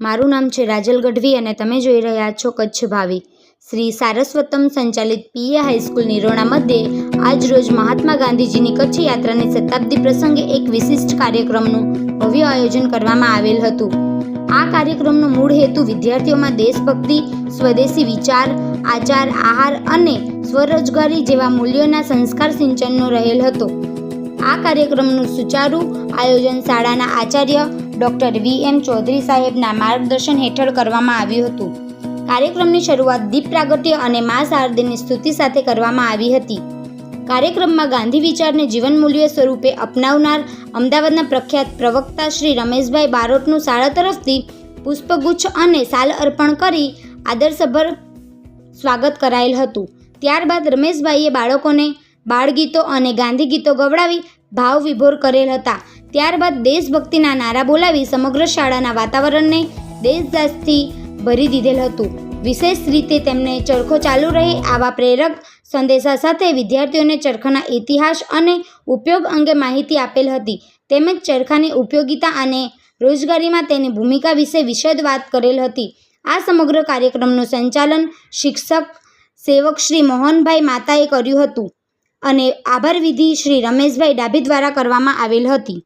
મારું નામ છે રાજલ ગઢવી અને તમે જોઈ રહ્યા છો કચ્છ ભાવી. શ્રી સારસ્વતમ સંચાલિત પીએ હાઈસ્કૂલ નિરોણા મધ્યે આજરોજ મહાત્મા ગાંધીજીની કચ્છ યાત્રાની શતાબ્દી પ્રસંગે એક વિશિષ્ટ કાર્યક્રમનું ભવ્ય આયોજન કરવામાં આવેલ હતું. આ કાર્યક્રમનો મૂળ હેતુ વિદ્યાર્થીઓમાં દેશભક્તિ, સ્વદેશી વિચાર, આચાર, આહાર અને સ્વરોજગારી જેવા મૂલ્યોના સંસ્કાર સિંચનનો રહેલ હતો. આ કાર્યક્રમનું સુચારુ આયોજન શાળાના આચાર્ય ડૉક્ટર વી એમ ચૌધરી સાહેબના માર્ગદર્શન હેઠળ કરવામાં આવ્યું હતું. કાર્યક્રમની શરૂઆત દીપ પ્રાગટ્ય અને મા શારદીની સ્તુતિ સાથે કરવામાં આવી હતી. કાર્યક્રમમાં ગાંધી વિચારને જીવન મૂલ્ય સ્વરૂપે અપનાવનાર અમદાવાદના પ્રખ્યાત પ્રવક્તા શ્રી રમેશભાઈ બારોટનું શાળા તરફથી પુષ્પગુચ્છ અને સાલ અર્પણ કરી આદરસભર સ્વાગત કરાયેલ હતું. ત્યારબાદ રમેશભાઈએ બાળકોને બાળગીતો અને ગાંધી ગીતો ગવડાવી ભાવ વિભોર કરેલ હતા. ત્યારબાદ દેશભક્તિના નારા બોલાવી સમગ્ર શાળાના વાતાવરણને દેશદાસથી ભરી દીધેલ હતું. વિશેષ રીતે તેમને ચરખો ચાલુ રહે આવા પ્રેરક સંદેશા સાથે વિદ્યાર્થીઓને ચરખાના ઇતિહાસ અને ઉપયોગ અંગે માહિતી આપેલ હતી. તેમજ ચરખાની ઉપયોગિતા અને રોજગારીમાં તેની ભૂમિકા વિશે વિશદ વાત કરેલ હતી. આ સમગ્ર કાર્યક્રમનું સંચાલન શિક્ષક સેવક શ્રી મોહનભાઈ માતાએ કર્યું હતું અને આભાર વિધિ શ્રી રમેશભાઈ ડાભી દ્વારા કરવામાં આવેલ હતી.